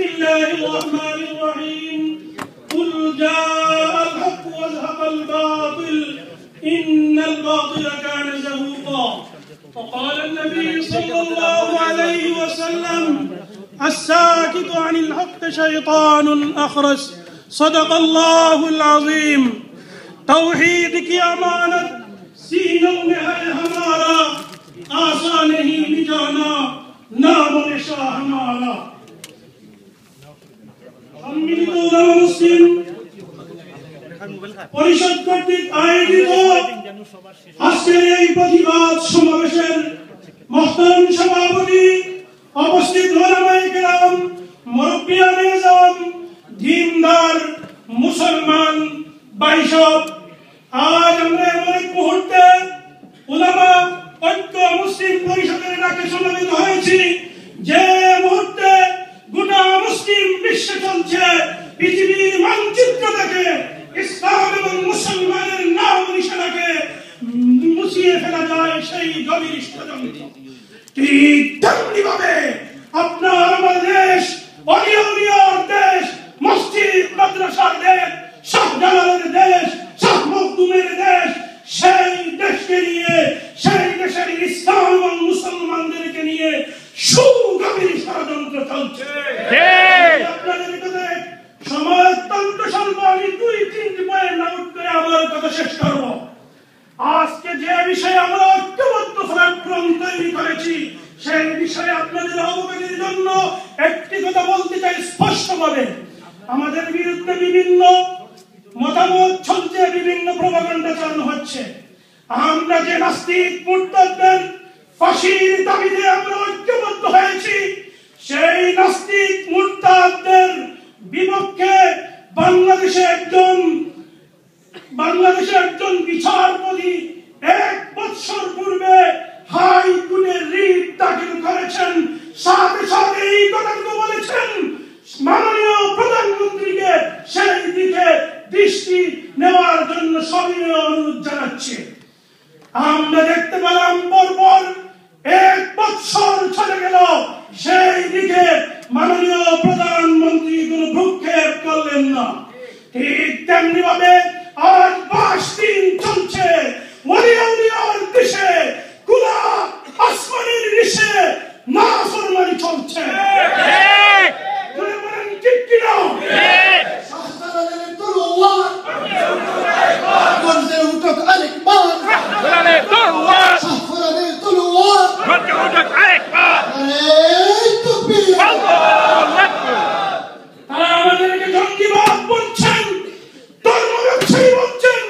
بسم الله الرحمن الرحيم. قل جاء الحق وزهق الباطل. إن الباطل كان زهوقا. وقال النبي صلى الله عليه وسلم الساكت عن الحق شيطان أخرس. صدق الله العظيم. توحید کی امانت سینوں میں ہے ہمارا آسا نہیں مٹانا نام نشا ہمارا পরিষদ কর্তৃক আয়োজিত আজকের এই প্রতিবাদ সমাবেশের মহতরম সভাপতি উপস্থিত ওলামায়ে কেরাম নিজাম দিনদার মুসলমান বাইশব। আজ আমরা এমন মুহূর্তে উলামা ঐক্য মুসলিম পরিষদের ডাকে সেই গভীর ষড়যন্ত্র ঠিক তেমনি ভাবে আপনার আমার দেশ অনিয়মীয় দেশ মসজিদ মাদ্রাসার দেশ শাহজালালের দেশ শাহ মখদুমের দেশ সেই দেশকে নিয়ে সেই দেশের ইসলাম এবং মুসলমানদেরকে নিয়ে সুগভীর ষড়যন্ত্র চলছে আপনাদের কাছে সময় অত্যন্ত স্বল্প আমি দুই তিনটি পয়েন্ট আউট করে আমার কথা শেষ করব আজকে যে বিষয়ে আমরা ঐক্যবদ্ধ প্ল্যাটফর্ম তৈরি করেছি সেই বিষয়ে আপনাদের অবগতির জন্য একটি কথা বলতে চাই স্পষ্টভাবে। আমাদের বিরুদ্ধে বিভিন্ন মতামত চলছে বিভিন্ন প্রভাকাণ্ডা চালানো হচ্ছে। আমরা যে নাস্তিক মুর্তাদের ফাঁসির দাবিতে আমরা ঐক্যবদ্ধ হয়েছি, সেই নাস্তিক মুর্তাদের জানাচ্ছে আমরা দেখতে পেলাম পরপর এক বছর চলে গেল। সেই দিকে মাননীয় প্রধানমন্ত্রী কোনো ভ্রুক্ষেপ করলেন না। ঠিক তেমনি ভাবে আজ বাস দিন চলছে। ওলিয়া উলিয়ার দেশে কুলা আসমানের দেশে না ফরমানি চলছে জোরে বলেন ঠিক কিনা শাহজালালের তলোয়ার গর্জে উঠক আরেকবার শাহজালালের তলোয়ার আরে তকবীর তারা আমাদেরকে জঙ্গিবাদ বলছেন ধর্ম ব্যবসায়ী বলছেন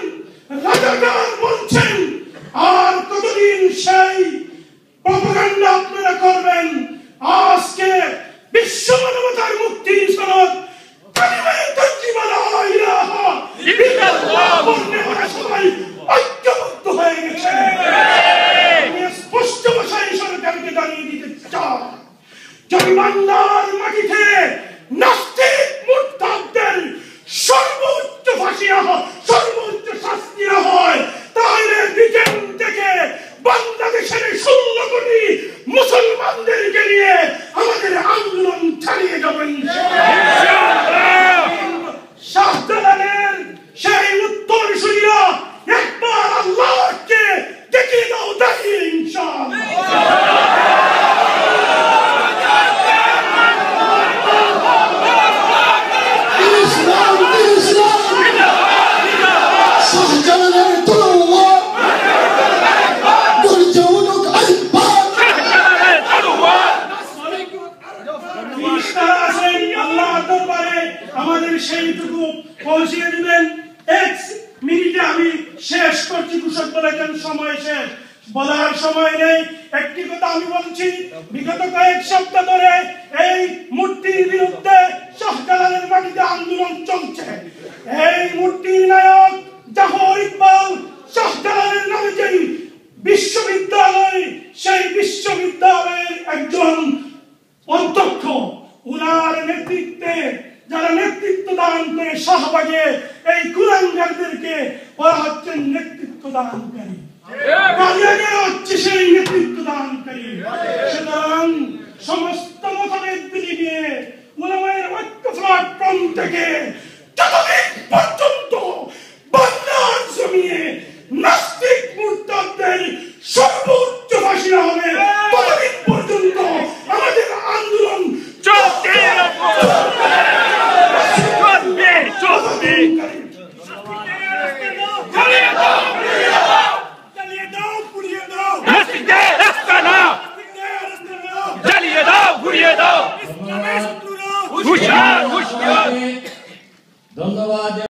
রাজাকার বলছেন আর কতদিন সেই যদি বাংলার মাটিতে নাস্তিক মুরতাদদের সর্বোচ্চ ফাঁসি হয় মিনিটে আমি শেষ করছি সময় শেষ। বলার সময় নেই। একটি কথা আমি বলছি, বিগত কয়েক সপ্তাহ ধরে এই মূর্তির বিরুদ্ধে মাটিতে আন্দোলন চলছে। এই মূর্তির নায়ক ইকবাল নামে যেই বিশ্ববিদ্যালয়, সেই বিশ্ববিদ্যালয়ের একজন অধ্যক্ষ। উনার নেতৃত্বে, যারা নেতৃত্ব দান করে শাহবাগে হচ্ছেন নেতৃত্ব দানকারী বাজারের হচ্ছে সেই নেতৃত্ব দানকারী সুতরাং সমস্ত মতভেদ বিলিয়ে ওলামায়ের ঐক্য প্ল্যাটফর্ম থেকে যতদিন পর্যন্ত